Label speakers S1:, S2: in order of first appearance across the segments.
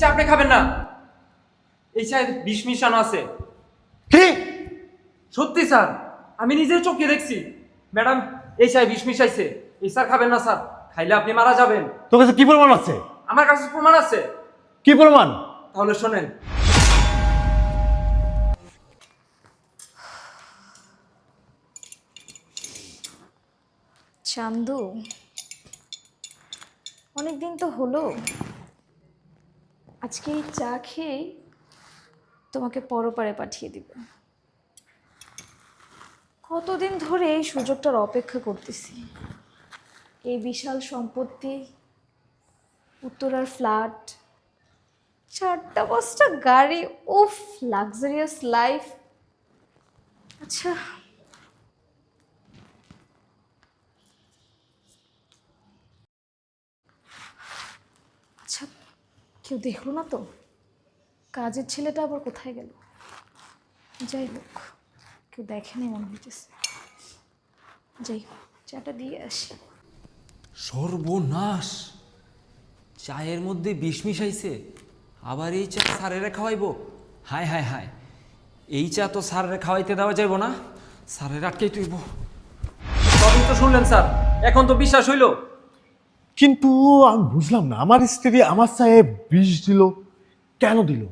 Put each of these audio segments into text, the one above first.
S1: চা আপনি খাবেন না। এই চায় বিষ মিশানো আছে।
S2: কি?
S1: সত্যি স্যার আমি নিজের চোখে দেখছি। ম্যাডাম এই চায় বিষ মিশাইছে। এই স্যার খাবেন না স্যার খাইলে আপনি মারা যাবেন।
S2: তোর কাছে কি প্রমাণ আছে?
S1: আমার কাছে প্রমাণ আছে।
S2: কি প্রমাণ?
S1: তাহলে শোনেন।
S3: চান্দু অনেক দিন তো হলো। আজকে এই চা খেয়েই তোমাকে পরপারে পাঠিয়ে দিব। কতদিন ধরে এই সুযোগটার অপেক্ষা করতেছি। এই বিশাল সম্পত্তি, উত্তরার ফ্ল্যাট, চারটা পাঁচটা গাড়ি, উফ লাক্সারিয়াস লাইফ আচ্ছা কেউ দেখল না তো? কাজের ছেলেটা আবার কোথায় গেল? যাই হোক, কেউ দেখেনি মনে হইতেছে। যাই হোক, চাটা দিয়ে আসি।
S1: সর্বনাশ! চায়ের মধ্যে বিষ মিশাইছে। আবার এই চা স্যারেরা খাওয়াইবো? হায় হায় হায়! এই চা তো স্যারেরা খাওয়াইতে দেওয়া যাইব না। স্যারের আটকেই তুইব সবই তো শুনলেন স্যার। এখন তো বিশ্বাস হইল।
S2: কিন্তু আমি বুঝলাম না আমার স্ত্রী আমার সাহেব বিষ দিল কেন দিল?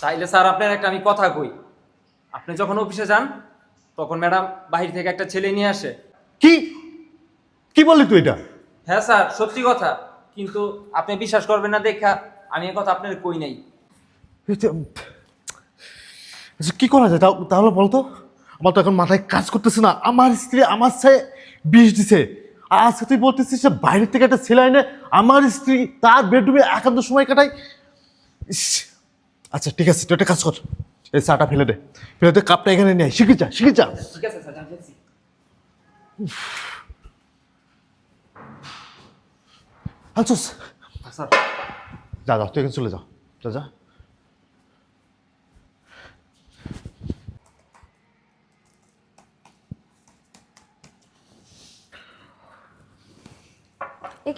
S1: তাইলে স্যার আপনার একটা আমি কথা কই। আপনি যখন অফিসে যান তখন ম্যাডাম বাহির থেকে একটা ছেলে নিয়ে আসে।
S2: কি? কি বললি তুই এটা?
S1: হ্যাঁ স্যার সত্যি কথা। কিন্তু আপনি বিশ্বাস করবেন না দেখা আমি এ কথা আপনার কই নাই।
S2: এটা, আচ্ছা, কি করা যায়? তাও- তাহলে বলতো আমার তো এখন মাথায় কাজ করতেছে না। আমার স্ত্রী আমার সাথে বিষ দিছে। আজকে তুই বলতেছিস যে বাইরের থেকে একটা ছেলে এনে আমার স্ত্রী তার বেডরুমে একান্ত সময় কাটাই ইস, আচ্ছা ঠিক আছে তুই একটা কাজ কর। এই চাটা ফেলে দে। ফেলে দে কাপটা এখানে নিয়ে আয়। শিখে যা শিখে যা।
S1: ঠিক আছে স্যার জানতেছি।
S2: আনছোস
S1: স্যার।
S2: যা যা তুই এখানে চলে যা। যা যা।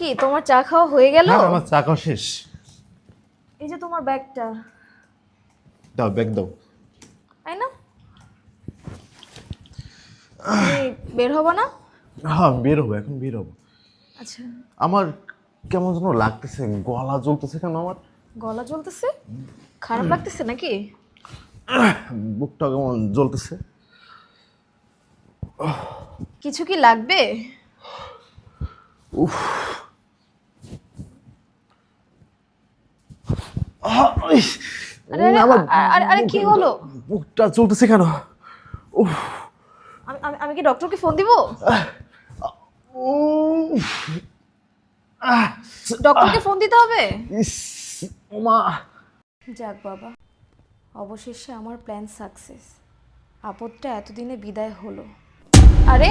S3: কি তোমার চা খাওয়া হয়ে গেল?
S2: হ্যাঁ, আমার চা খাওয়া শেষ।
S3: এই যে তোমার ব্যাগটা।
S2: দাও ব্যাগ দাও।
S3: তাই না? বের হব না?
S2: হ্যাঁ বের হব এখন বের হব।
S3: আচ্ছা।
S2: আমার কেমন যেন লাগতেছে গলা জ্বলতেছে কেন আমার?
S3: গলা জ্বলতেছে? খারাপ লাগতেছে নাকি?
S2: বুকটা কেমন জ্বলতেছে?
S3: কিছু কি লাগবে?
S2: আহ,
S3: আরে আরে,
S2: আমার
S3: আ- আরে আরে কি হলো?
S2: বুকটা চলতেছে কেন?
S3: আমি কি ডক্টরকে ফোন দিব? ডক্টরকে ফোন দিতে হবে? যাক বাবা অবশেষে আমার প্ল্যান সাকসেস আপদটা এতদিনে বিদায় হলো। আরে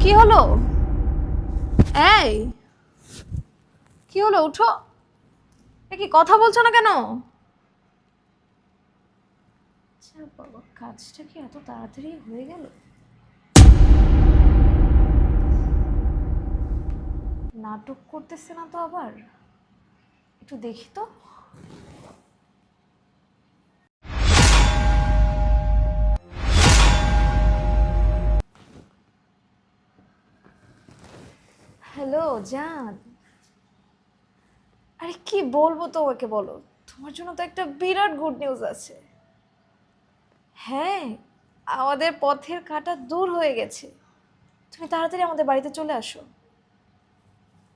S3: কি হলো? এই কি হলো? উঠো। কি কথা বলছো না কেন? যাক বাবা, কাজটা কি এত তাড়াতাড়ি হয়ে গেল? নাটক করতেছে না তো আবার। একটু দেখি তো। হ্যালো, জান। আরে কি বলব তোমাকে বলো? তোমার জন্য তো একটা বিরাট গুড নিউজ আছে। হ্যাঁ আমাদের পথের কাটা দূর হয়ে গেছে। তুমি তাড়াতাড়ি আমাদের বাড়িতে চলে আসো।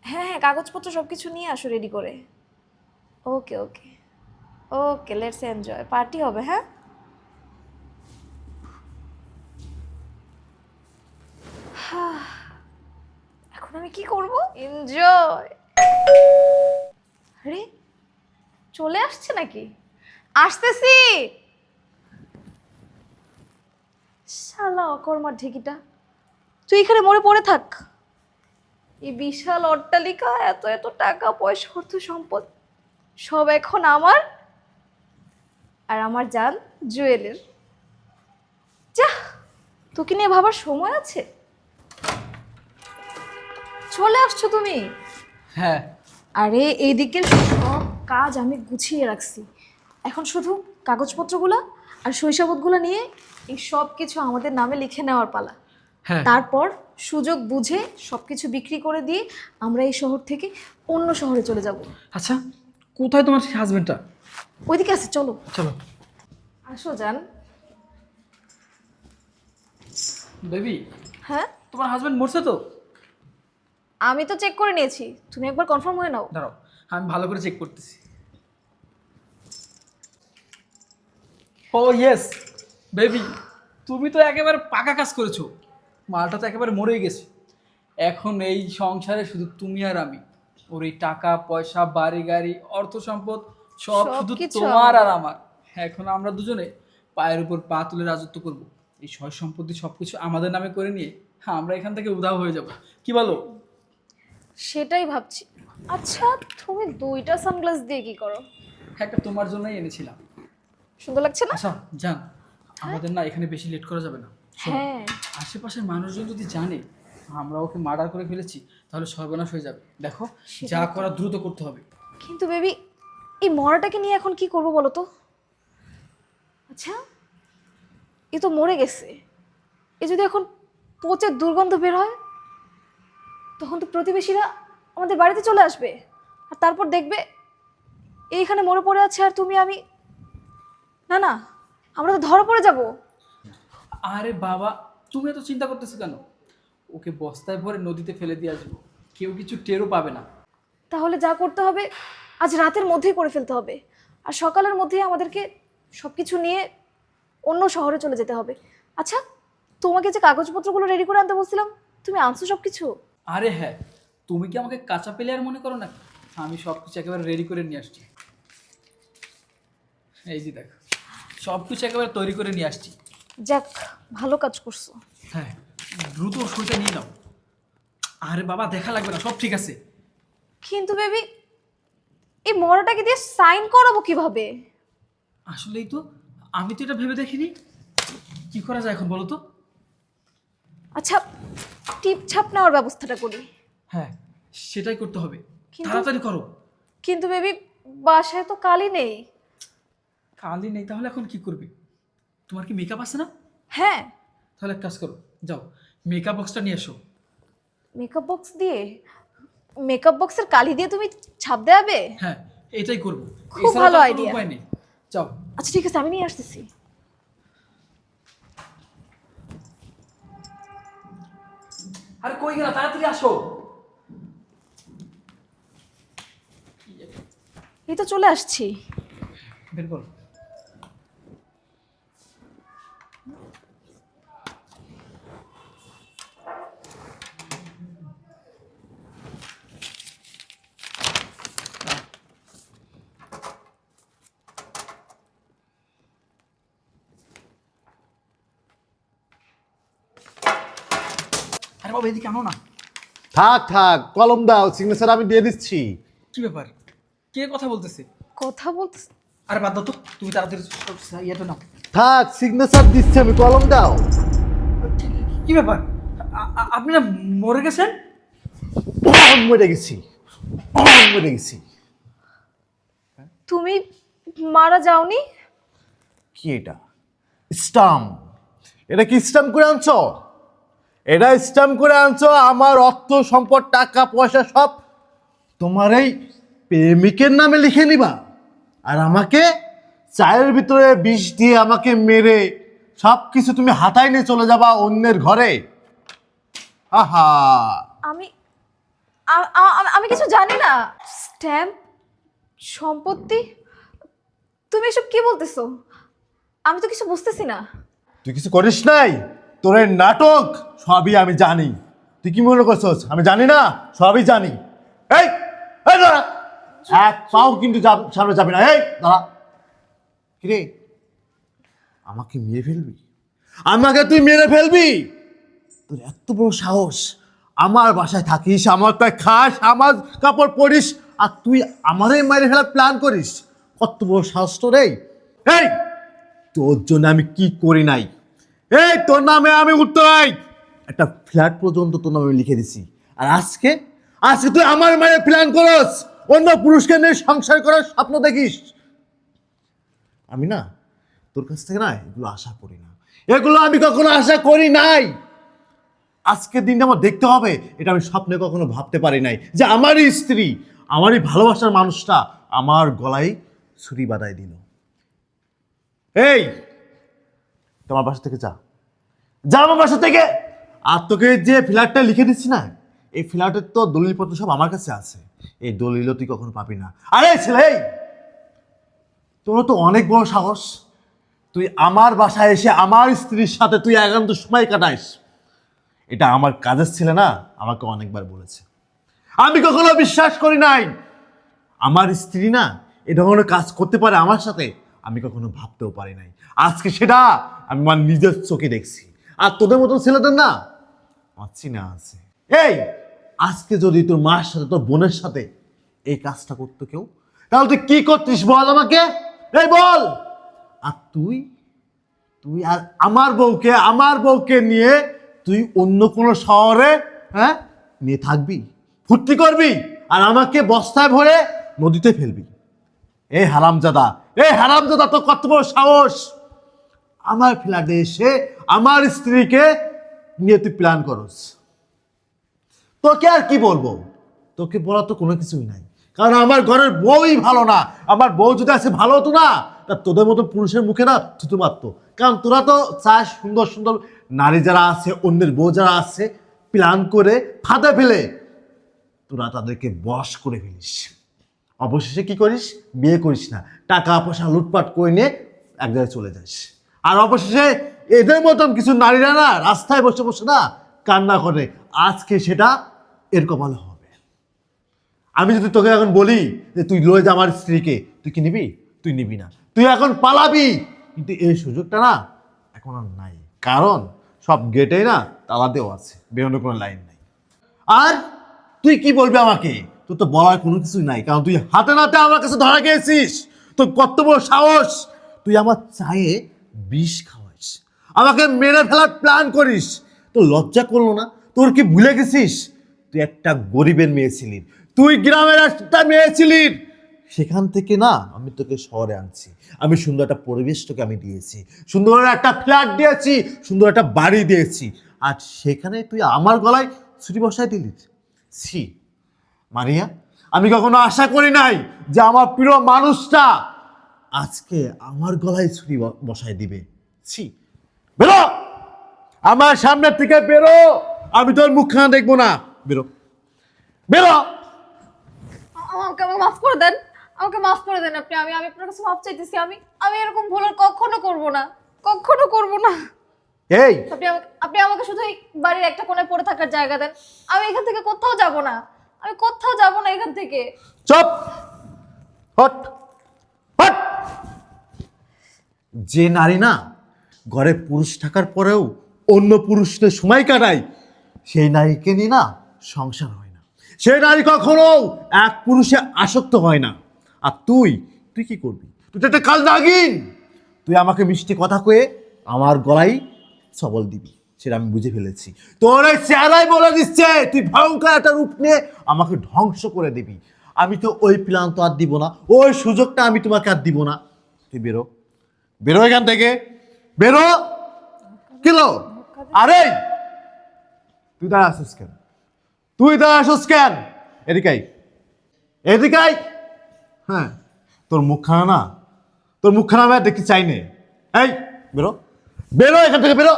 S3: হ্যাঁ হ্যাঁ কাগজপত্র সব কিছু নিয়ে আসো রেডি করে। Okay okay okay let's enjoy party হবে হ্যাঁ? এখন আমি কি করব? এনজয় আরে, চলে আসছে নাকি? আসতেছি! শালা অকর্মার ঢেকিটা। তুই এখানে মরে পড়ে থাক। এই বিশাল অট্টালিকা, এত এত টাকা, পয়সা, অর্থ সম্পদ, সব এখন আমার আর আমার জান জুয়েলের। যা, তোকে নিয়ে ভাবার সময় আছে। চলে আসছো তুমি?
S1: হ্যাঁ।
S3: আরে এইদিকে সব কাজ আমি গুছিয়ে রাখছি। এখন শুধু কাগজপত্রগুলো আর শৈশবতগুলো নিয়ে এই সব কিছু আমাদের নামে লিখে নেওয়ার পালা।
S4: হ্যাঁ।
S3: তারপর সুযোগ বুঝে সব কিছু বিক্রি করে দিয়ে আমরা এই শহর থেকে অন্য শহরে চলে যাব।
S4: আচ্ছা কোথায় তোমার হাজবেন্ডটা
S3: ওইদিকে আছে চলো।
S4: চলো।
S3: আসো যান
S4: বেবি
S3: হ্যাঁ?
S4: তোমার হাজবেন্ড মরছে তো?
S3: আমি তো চেক করে নিয়েছি। তুমি একবার কনফার্ম হয়ে নাও।
S4: দাঁড়াও আমি ভালো করে চেক করতেছি। ও ইয়েস বেবি তুমি তো একেবারে পাকা কাজ করেছ। মালটা তো একেবারে মরেই গেছে। এখন এই সংসারে শুধু তুমি আর আমি। ওর এই টাকা পয়সা বাড়ি গাড়ি অর্থ সম্পদ সব শুধু
S3: সবকিছু
S4: তোমার আর
S3: আমার।
S4: আমার। এখন আমরা দুজনে পায়ের উপর পা তুলে রাজত্ব করব। এই সয় সম্পত্তি সব কিছু আমাদের নামে করে নিয়ে হ্যাঁ আমরা এখান থেকে উধাও হয়ে যাব। কি বলো?
S3: সেটাই ভাবছি। আচ্ছা তুমি দুইটা সানগ্লাস দিয়ে কি করো?
S4: একটা তোমার জন্যই এনেছিলাম।
S3: সুন্দর লাগছে না?
S4: আচ্ছা যান। আমাদের না এখানে বেশি লেট করা যাবে না। শোনো,
S3: হ্যাঁ।
S4: আশেপাশের মানুষজন যদি জানে আমরা ওকে মার্ডার করে ফেলেছি তাহলে সর্বনাশ হয়ে যাবে। দেখো যা করা দ্রুত করতে হবে।
S3: কিন্তু বেবি এই মরাটাকে নিয়ে এখন কি করব বলো তো? আচ্ছা এ তো মরে গেছে। এ যদি এখন পচে দুর্গন্ধ বের হয় তখন তো প্রতিবেশীরা আমাদের বাড়িতে চলে আসবে। আর তারপর দেখবে এইখানে মরে পড়ে আছে আর তুমি আমি। না না আমরা তো ধরা পড়ে যাব।
S4: আরে বাবা তুমি এত চিন্তা করতেছো কেন? ওকে বস্তায় ভরে নদীতে ফেলে দিয়ে আসব। কেউ কিছু টেরও পাবে না।
S3: তাহলে যা করতে হবে আজ রাতের মধ্যেই করে ফেলতে হবে। আর সকালের মধ্যেই আমাদেরকে সব কিছু নিয়ে অন্য শহরে চলে যেতে হবে। আচ্ছা তোমাকে যে কাগজপত্রগুলো রেডি করে আনতে বলছিলাম তুমি আনছো সব কিছু
S4: আরে হ্যাঁ তুমি কি আমাকে কাঁচা প্লেয়ার মনে করো না আমি সব কিছু একেবারে রেডি করে নিয়ে আসছি। এই যে দেখো সব কিছু একেবারে তৈরি করে নিয়ে আসছি।
S3: যাক ভালো কাজ করছ।
S4: হ্যাঁ দ্রুত সইটা নিয়ে নাও। আরে বাবা দেখা লাগবে না সব ঠিক আছে।
S3: কিন্তু বেবি এই মরাটাকে দিয়ে সাইন করাবো কীভাবে?
S4: আসলেই তো আমি তো এটা ভেবে দেখিনি। কি করা যায় এখন বলো তো?
S3: আচ্ছা টিপ ছাপ নেওয়ার ব্যবস্থাটা করি।
S4: হ্যাঁ সেটাই করতে হবে।
S3: কিন্তু-
S4: তাড়াতাড়ি করো।
S3: কিন্তু বেবি বাসায় তো কালি নেই।
S4: কালই নেই তাহলে এখন কি করবে? তোমার কি মেকআপ আছে না?
S3: হ্যাঁ।
S4: তাহলে এক কাজ করো যাও মেকআপ বক্সটা নিয়ে এসো।
S3: মেকআপ বক্স দিয়ে? মেকআপ বক্সের কালি দিয়ে তুমি ছাপ দেবে
S4: হ্যাঁ এটাই করব।
S3: খুব
S4: এছাড়া
S3: ভালো
S4: তো আর কোনো
S3: idea।
S4: উপায় নেই। যাও।
S3: আচ্ছা ঠিক আছে আমি নিয়ে আসতেছি।
S4: আরে কই গেলা তাড়াতাড়ি আসো।
S3: এই তো চলে আসছি।
S4: বের করো। বাবা এদিকে আনো না।
S2: থাক থাক কলম দাও সিগনেচার আমি দিয়ে দিচ্ছি।
S4: কি ব্যাপার? কে কথা বলতেছে?
S3: কথা বলতে
S4: আরে বাদ দাও তো তুমি তাড়াতাড়ি সব ইয়েটা নাও।
S2: থাক সিগনেচার দিচ্ছি আমি কলম দাও।
S4: কি- ব্যাপার? আপনি না মরে গেছেন?
S2: মরে গেছি মরে গেছি।
S3: তুমি মারা যাওনি?
S2: কি এটা? স্টাম্প। এটা কি স্টাম্প করে আনছো? এটা স্টাম্প করে আনছো আমার অর্থ সম্পদ টাকা পয়সা সব তোমার এই প্রেমিকের নামে লিখে নিবা। আর আমাকে চায়ের ভিতরে বিষ দিয়ে আমাকে মেরে সব কিছু তুমি হাতায় নিয়ে চলে যাবা অন্যের ঘরে। আহা!
S3: আমি আ- আ- আ- আমি কিছু জানি না। স্ট্যাম্প সম্পত্তি? তুমি এসব কি বলতেছো? আমি তো কিছু বুঝতেছি না।
S2: তুই কিছু করিস নাই? তোর নাটক সবই আমি জানি। তুই কি মনে করছস? আমি জানি না, সবই জানি। এই পাও কিন্তু সামনে যাবি না। এই, দাঁড়া। কিরে? আমাকে মেরে ফেলবি? আমাকে তুই মেরে ফেলবি? তোর এত বড় সাহস। আমার বাসায় থাকিস, আমার তাই খাস, আমার কাপড় পরিস, আর তুই আমারই মেরে ফেলার প্ল্যান করিস। কত বড় সাহস তোর এই, তোর জন্য আমি কি করি নাই? এই, তোর নামে আমি উত্তরাই একটা ফ্ল্যাট পর্যন্ত তোর নামে লিখে দিছি। আর আজকে? আজকে তুই আমার মায়ের প্ল্যান করস। অন্য পুরুষকে নিয়ে সংসার করার স্বপ্ন দেখিস। আমি না, তোর কাছ থেকে না এগুলো আশা করি না। এগুলো আমি কখনো আশা করি নাই। আজকের দিনটা আমার দেখতে হবে। এটা আমি স্বপ্নে কখনো ভাবতে পারি নাই যে আমারই স্ত্রী, আমারই ভালোবাসার মানুষটা আমার গলায় ছুরি বাঁধাই দিল। এই, তোমার বাসা থেকে যা। যা আমার বাসা থেকে। আর তোকে যে ফ্ল্যাটটা লিখে দিচ্ছি না, এই ফ্ল্যাটের তো দলিলপত্র সব আমার কাছে আছে। এই দলিলও তুই কখনো পাবি না। আরে ছেলে তোর তো অনেক বড় সাহস। তুই আমার বাসায় এসে আমার স্ত্রীর সাথে তুই একান্ত সময় কাটাইস। এটা আমার কাজের ছেলে না, আমাকে অনেকবার বলেছে। আমি কখনো বিশ্বাস করি নাই। আমার স্ত্রী না, এ ধরনের কাজ করতে পারে আমার সাথে, আমি কখনো ভাবতেও পারি নাই। আজকে সেটা আমি আমার নিজের চোখে দেখছি। আর তোদের মতন ছেলেদের না? আমার চিনা আছে। এই আজকে যদি তোর মার সাথে তোর বোনের সাথে এই কাজটা করতো কেউ তাহলে তুই কি করতিস বল আমাকে? এই বল! আর তুই তুই আর আমার বউকে আমার বউকে নিয়ে তুই অন্য কোনো শহরে হ্যাঁ নিয়ে থাকবি ফুর্তি করবি আর আমাকে বস্তায় ভরে নদীতে ফেলবি। এই হারামজাদা এই হারামজাদা তোর কত বড় সাহস? আমার ফ্ল্যাটে এসে আমার স্ত্রীকে নিয়ে তুই প্ল্যান করস। তোকে আর কি বলব? তোকে বলা তো কোনো কিছুই নাই। কারণ আমার ঘরের বউই ভালো না। আমার বউ যদি আছে ভালো হতো না, তা তোদের মতো পুরুষের মুখে না থুতু মারতো। কারণ তোরা তো চাস সুন্দর সুন্দর নারী যারা আছে, অন্যের বউ যারা আছে প্ল্যান করে ফাঁদে ফেলে। তোরা তাদেরকে বশ করে ফেলিস। অবশেষে কি করিস? বিয়ে করিস না। টাকা পয়সা লুটপাট করে নিয়ে এক জায়গায় চলে যাস। আর অবশেষে এদের মতন কিছু নারীরা না রাস্তায় বসে বসে না কান্না করে। আজকে সেটা এর কপালে হবে। আমি যদি তোকে এখন বলি যে তুই লয়ে যা আমার স্ত্রীকে, তুই কি নিবি? তুই নিবি না। তুই এখন পালাবি। কিন্তু এই সুযোগটা না এখন আর নাই। কারণ সব গেটেই না তালা দেওয়া আছে। বেরোনোর কোনো লাইন নাই। আর তুই কি বলবি আমাকে? তোর তো বলার কোনো কিছুই নাই। কারণ তুই হাতে নাতে আমার কাছে ধরা গিয়েছিস তোর কত বড় সাহস। তুই আমার চায়ে বিষ খাওয়াইস। আমাকে মেরে ফেলার প্ল্যান করিস। তো লজ্জা করল না? তোর কি ভুলে গেছিস? তুই একটা গরিবের মেয়ে ছিলি। তুই গ্রামের একটা মেয়ে ছিলি। সেখান থেকে না, আমি তোকে শহরে আনছি। আমি সুন্দর একটা পরিবেশ তোকে আমি দিয়েছি। সুন্দর একটা ফ্ল্যাট দিয়েছি, সুন্দর একটা বাড়ি দিয়েছি। আর সেখানে তুই আমার গলায় ছুটি বসায় দিলি। ছি। মারিয়া, আমি কখনো আশা করি নাই যে আমার প্রিয় মানুষটা আজকে আমার গলায় ছুরি ব- বসায় দিবে। ছি। বেরো! আমার সামনের থেকে বেরো! আমি তোর মুখখানা দেখব না। বেরো। বেরো!
S3: আমাকে আমাকে মাফ করে দেন। আমাকে মাফ করে দেন আপনি। আমি আমি আপনার কাছে মাফ চাইতেছি। আমি আমি এরকম ভুল আর কখনো করব না। কখনো করব না।
S2: এই!
S3: আপনি আমাকে আপনি আমাকে শুধু এই বাড়ির একটা কোণে পড়ে থাকার জায়গা দেন। আমি এখান থেকে কোথাও যাব না। আমি কোথাও যাব না এখান থেকে।
S2: চপ! হট! যে নারী না ঘরে পুরুষ থাকার পরেও অন্য পুরুষদের সময় কাটায়, সেই নারীকে নিয়ে না সংসার হয় না। সেই নারী কখনো এক পুরুষে আসক্ত হয় না। আর তুই তুই কি করবি? তুই তো একটা কাল নাগিন তুই আমাকে মিষ্টি কথা কয়ে আমার গলায় সবল দিবি, সেটা আমি বুঝে ফেলেছি। তোর এই চেহারাই বলে দিচ্ছে, তুই ভয়ঙ্কর একটা রূপ নিয়ে আমাকে ধ্বংস করে দিবি। আমি তো ওই প্ল্যান তো আর দিব না, ওই সুযোগটা আমি তোমাকে আর দিব না। তুই বেরো। বেরো এখান থেকে। বেরো। কিলো আরে! তুই দাঁড়া আসিস কেন? তুই দাঁড়া আসিস কেন? এদিকাই এদিকাই হ্যাঁ। তোর মুখখানা না? তোর মুখখানা আমি দেখতে চাই নে। এই, বেরো। বেরো এখান থেকে, বেরো।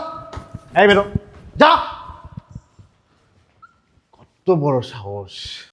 S2: এই, বেরো। যা। কত বড় সাহস।